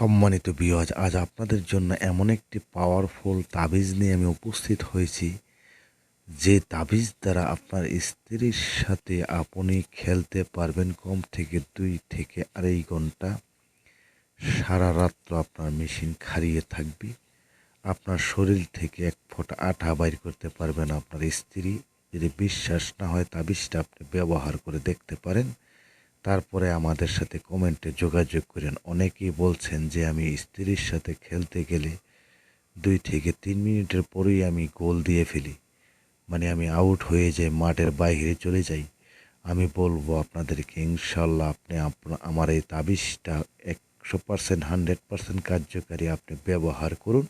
সম্মানিত বিয়াজ আজ আপনাদের জন্য এমন একটি পাওয়ারফুল তাবিজ নিয়ে আমি উপস্থিত হয়েছি, যে তাবিজ দ্বারা আপনার স্ত্রীর সাথে আপনি খেলতে পারবেন কম থেকে দুই থেকে আড়াই ঘণ্টা। সারা রাত্র আপনার মেশিন খারিয়ে থাকবে। আপনার শরীর থেকে এক ফোঁটা আঠা বাইর করতে পারবেন আপনার স্ত্রী। যদি বিশ্বাস না হয় তাবিজটা আপনি ব্যবহার করে দেখতে পারেন। তারপরে আমাদের সাথে কমেন্টে যোগাযোগ করেন। অনেকেই বলছেন যে, আমি স্ত্রীর সাথে খেলতে গেলে দুই থেকে তিন মিনিটের পরেই আমি গোল দিয়ে ফেলি। মানে আমি আউট হয়ে যাই, মাঠের বাইরে চলে যাই। আমি বলব আপনাদেরকে, ইনশাল্লাহ আপনি আমার এই তাবিজটা একশো পার্সেন্ট, হান্ড্রেড পার্সেন্ট কার্যকারী আপনি ব্যবহার করুন।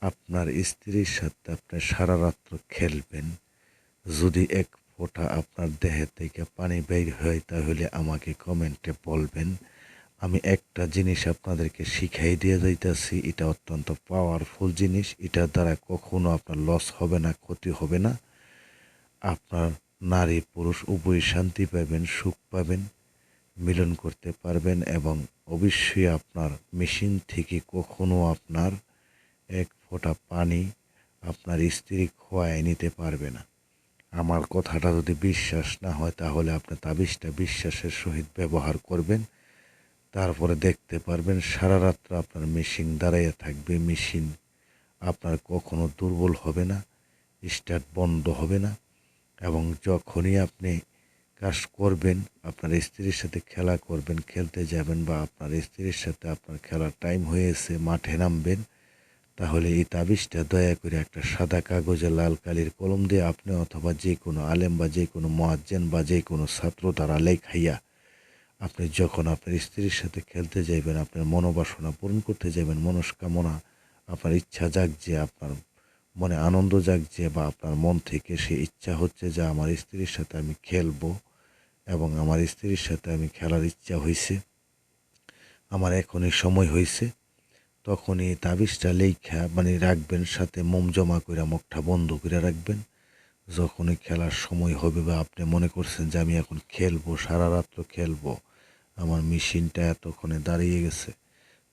আপনার স্ত্রীর সাথে আপনি সারা রাত্র খেলবেন। যদি এক ফোঁটা আপনার দেহে থেকে পানি বের হয়, তাহলে আমাকে কমেন্টে বলবেন। আমি একটা জিনিস আপনাদেরকে শিখাই দিয়ে যাইতেছি, এটা অত্যন্ত পাওয়ারফুল জিনিস। এটার দ্বারা কখনো আপনার লস হবে না, ক্ষতি হবে না। আপনার নারী পুরুষ উভয় শান্তি পাবেন, সুখ পাবেন, মিলন করতে পারবেন এবং অবশ্যই আপনার মেশিন থেকে কখনো আপনার এক ফোঁটা পানি আপনার স্ত্রী খোয়ায় নিতে পারবে না। আমার কথাটা যদি বিশ্বাস না হয়, তাহলে আপনি তাবিজটা বিশ্বাসের সহিত ব্যবহার করবেন, তারপরে দেখতে পারবেন সারা রাত্র আপনার মেশিন দাঁড়াইয়া থাকবে। মেশিন আপনার কখনো দুর্বল হবে না স্টার্ট বন্ধ হবে না, এবং যখনই আপনি কাজ করবেন, আপনার স্ত্রীর সাথে খেলা করবেন, খেলতে যাবেন বা আপনার স্ত্রীর সাথে আপনার খেলার টাইম হয়েছে মাঠে নামবেন তাহলে এই তাবিজটা দয়া করে একটা সাদা কাগজে লাল কালির কলম দিয়ে আপনি অথবা যে কোনো আলেম বা যে কোনো মোয়াজ্জেন বা যে কোনো ছাত্র দ্বারা লেখাইয়া আপনি যখন আপনার স্ত্রীর সাথে খেলতে যাইবেন, আপনার মনোবাসনা পূরণ করতে যাবেন মনস্কামনা আপনার ইচ্ছা জাগছে, আপনার মনে আনন্দ জাগছে বা আপনার মন থেকে সে ইচ্ছা হচ্ছে যে আমার স্ত্রীর সাথে আমি খেলব এবং আমার স্ত্রীর সাথে আমি খেলার ইচ্ছা হয়েছে আমার এখনই সময় হয়েছে তখনই এই তাবিজটা লেখা মানে রাখবেন সাথে মোম জমা করে মুখটা বন্ধ করে রাখবেন। যখনই খেলার সময় হবে বা আপনি মনে করছেন যে আমি এখন খেলব, সারা রাত্র খেলব, আমার মেশিনটা এতক্ষণে দাঁড়িয়ে গেছে,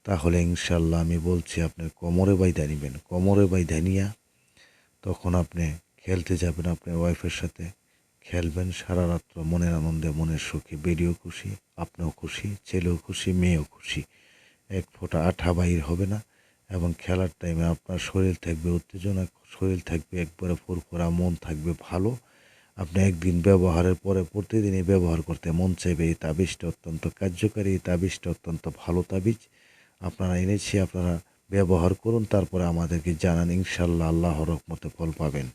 তাহলে ইনশাল্লাহ আমি বলছি আপনার কোমরে বাইদা নিবেন। কোমরে বাইদা নিয়া তখন আপনি খেলতে যাবেন, আপনার ওয়াইফের সাথে খেলবেন সারা রাত্র মনের আনন্দে, মনের সুখে, বেরিয়েও খুশি, আপনিও খুশি, ছেলেও খুশি, মেয়েও খুশি। এক ফোঁটা আঠা বাহির হবে না এবং খেলার টাইমে আপনার শরীর থাকবে উত্তেজনা, শরীর থাকবে একবারে ফুরফুরা, মন থাকবে ভালো। আপনি একদিন ব্যবহারের পরে প্রতিদিনই ব্যবহার করতে মন চাইবে, এই তাবিজটা অত্যন্ত কার্যকারী, এই তাবিজটা অত্যন্ত ভালো তাবিজ। আপনারা এনেছি, আপনারা ব্যবহার করুন, তারপরে আমাদেরকে জানান ইনশাল্লাহ আল্লাহর রহমতে ফল পাবেন।